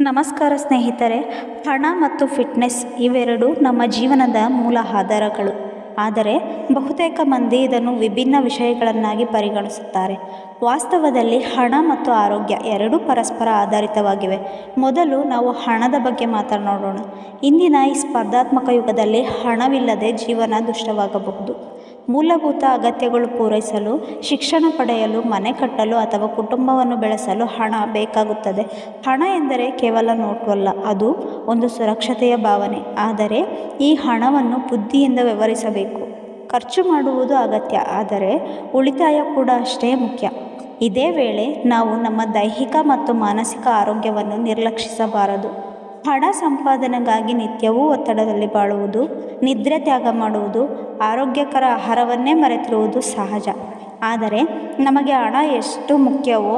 ನಮಸ್ಕಾರ ಸ್ನೇಹಿತರೆ, ಹಣ ಮತ್ತು ಫಿಟ್ನೆಸ್ ಇವೆರಡು ನಮ್ಮ ಜೀವನದ ಮೂಲ ಆಧಾರಗಳು. ಆದರೆ, ಬಹುತೇಕ ಮಂದಿ ಇದನ್ನು ವಿಭಿನ್ನ ವಿಷಯಗಳನ್ನಾಗಿ ಪರಿಗಣಿಸುತ್ತಾರೆ. ವಾಸ್ತವದಲ್ಲಿ ಹಣ ಮತ್ತು ಆರೋಗ್ಯ ಎರಡೂ ಪರಸ್ಪರ ಆಧಾರಿತವಾಗಿವೆ. ಮೊದಲು ನಾವು ಹಣದ ಬಗ್ಗೆ ಮಾತನಾಡೋಣ. ಇಂದಿನ ಈ ಸ್ಪರ್ಧಾತ್ಮಕ ಯುಗದಲ್ಲಿ ಹಣವಿಲ್ಲದೆ ಜೀವನ ದುಷ್ಟವಾಗಬಹುದು. ಮೂಲಭೂತ ಅಗತ್ಯಗಳು ಪೂರೈಸಲು, ಶಿಕ್ಷಣ ಪಡೆಯಲು, ಮನೆ ಕಟ್ಟಲು ಅಥವಾ ಕುಟುಂಬವನ್ನು ಬೆಳೆಸಲು ಹಣ ಬೇಕಾಗುತ್ತದೆ. ಹಣ ಎಂದರೆ ಕೇವಲ ನೋಟು ಅದು ಒಂದು ಸುರಕ್ಷತೆಯ ಭಾವನೆ. ಆದರೆ ಈ ಹಣವನ್ನು ಬುದ್ಧಿಯಿಂದ ವ್ಯವಹರಿಸಬೇಕು. ಖರ್ಚು ಮಾಡುವುದು ಅಗತ್ಯ, ಆದರೆ ಉಳಿತಾಯ ಕೂಡ ಅಷ್ಟೇ ಮುಖ್ಯ. ಇದೇ ವೇಳೆ ನಾವು ನಮ್ಮ ದೈಹಿಕ ಮತ್ತು ಮಾನಸಿಕ ಆರೋಗ್ಯವನ್ನು ನಿರ್ಲಕ್ಷಿಸಬಾರದು. ಹಣ ಸಂಪಾದನೆಗಾಗಿ ನಿತ್ಯವೂ ಒತ್ತಡದಲ್ಲಿ ಬಾಳುವುದು, ನಿದ್ರೆ ತ್ಯಾಗ ಮಾಡುವುದು, ಆರೋಗ್ಯಕರ ಆಹಾರವನ್ನೇ ಮರೆತಿರುವುದು ಸಹಜ. ಆದರೆ ನಮಗೆ ಹಣ ಎಷ್ಟು ಮುಖ್ಯವೋ,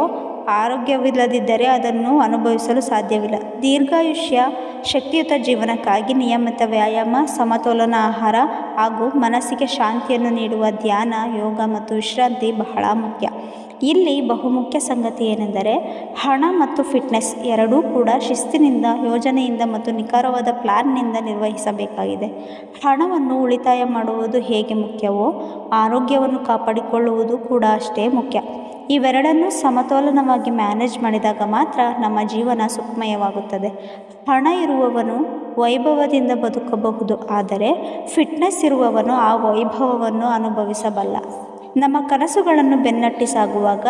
ಆರೋಗ್ಯವಿಲ್ಲದಿದ್ದರೆ ಅದನ್ನು ಅನುಭವಿಸಲು ಸಾಧ್ಯವಿಲ್ಲ. ದೀರ್ಘಾಯುಷ್ಯ, ಶಕ್ತಿಯುತ ಜೀವನಕ್ಕಾಗಿ ನಿಯಮಿತ ವ್ಯಾಯಾಮ, ಸಮತೋಲನ ಆಹಾರ ಹಾಗೂ ಮನಸ್ಸಿಗೆ ಶಾಂತಿಯನ್ನು ನೀಡುವ ಧ್ಯಾನ, ಯೋಗ ಮತ್ತು ವಿಶ್ರಾಂತಿ ಬಹಳ ಮುಖ್ಯ. ಇಲ್ಲಿ ಬಹುಮುಖ್ಯ ಸಂಗತಿ ಏನೆಂದರೆ ಹಣ ಮತ್ತು ಫಿಟ್ನೆಸ್ ಎರಡೂ ಕೂಡ ಶಿಸ್ತಿನಿಂದ, ಯೋಜನೆಯಿಂದ ಮತ್ತು ನಿಖರವಾದ ಪ್ಲ್ಯಾನ್ನಿಂದ ನಿರ್ವಹಿಸಬೇಕಾಗಿದೆ. ಹಣವನ್ನು ಉಳಿತಾಯ ಮಾಡುವುದು ಹೇಗೆ ಮುಖ್ಯವೋ, ಆರೋಗ್ಯವನ್ನು ಕಾಪಾಡಿಕೊಳ್ಳುವುದು ಕೂಡ ಅಷ್ಟೇ ಮುಖ್ಯ. ಇವೆರಡನ್ನೂ ಸಮತೋಲನವಾಗಿ ಮ್ಯಾನೇಜ್ ಮಾಡಿದಾಗ ಮಾತ್ರ ನಮ್ಮ ಜೀವನ ಸುಖಮಯವಾಗುತ್ತದೆ. ಹಣ ಇರುವವನು ವೈಭವದಿಂದ ಬದುಕಬಹುದು, ಆದರೆ ಫಿಟ್ನೆಸ್ ಇರುವವನು ಆ ವೈಭವವನ್ನು ಅನುಭವಿಸಬಲ್ಲ. ನಮ್ಮ ಕನಸುಗಳನ್ನು ಬೆನ್ನಟ್ಟಿ ಸಾಗುವಾಗ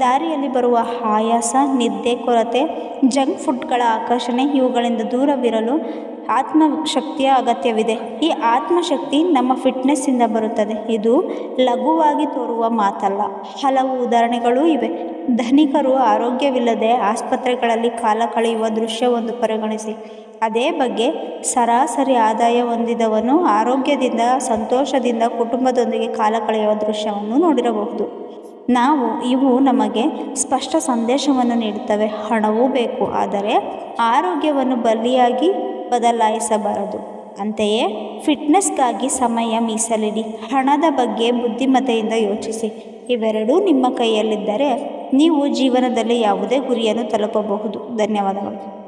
ದಾರಿಯಲ್ಲಿ ಬರುವ ಆಯಾಸ ನಿದ್ದೆ, ಕೊರತೆ, ಜಂಕ್ ಫುಡ್ಗಳ ಆಕರ್ಷಣೆ ಇವುಗಳಿಂದ ದೂರವಿರಲು ಆತ್ಮಶಕ್ತಿಯ ಅಗತ್ಯವಿದೆ. ಈ ಆತ್ಮಶಕ್ತಿ ನಮ್ಮ ಫಿಟ್ನೆಸ್ಸಿಂದ ಬರುತ್ತದೆ. ಇದು ಲಘುವಾಗಿ ತೋರುವ ಮಾತಲ್ಲ. ಹಲವು ಉದಾಹರಣೆಗಳೂ ಇವೆ. ಧನಿಕರು ಆರೋಗ್ಯವಿಲ್ಲದೆ ಆಸ್ಪತ್ರೆಗಳಲ್ಲಿ ಕಾಲ ಕಳೆಯುವ ದೃಶ್ಯವೊಂದು ಪರಿಗಣಿಸಿ. ಅದೇ ಬಗ್ಗೆ ಸರಾಸರಿ ಆದಾಯ ಹೊಂದಿದವನು ಆರೋಗ್ಯದಿಂದ, ಸಂತೋಷದಿಂದ, ಕುಟುಂಬದೊಂದಿಗೆ ಕಾಲ ಕಳೆಯುವ ದೃಶ್ಯವನ್ನು ನೋಡಿರಬಹುದು. ನಾವು, ಇವು ನಮಗೆ ಸ್ಪಷ್ಟ ಸಂದೇಶವನ್ನು ನೀಡುತ್ತವೆ. ಹಣವೂ ಬೇಕು, ಆದರೆ ಆರೋಗ್ಯವನ್ನು ಬಲಿಯಾಗಿ ಬದಲಾಯಿಸಬಾರದು. ಅಂತೆಯೇ, ಫಿಟ್ನೆಸ್ಗಾಗಿ ಸಮಯ ಮೀಸಲಿಡಿ. ಹಣದ ಬಗ್ಗೆ ಬುದ್ಧಿಮತೆಯಿಂದ ಯೋಚಿಸಿ. ಇವೆರಡೂ ನಿಮ್ಮ ಕೈಯಲ್ಲಿದ್ದರೆ ನೀವು ಜೀವನದಲ್ಲಿ ಯಾವುದೇ ಗುರಿಯನ್ನು ತಲುಪಬಹುದು. ಧನ್ಯವಾದಗಳು.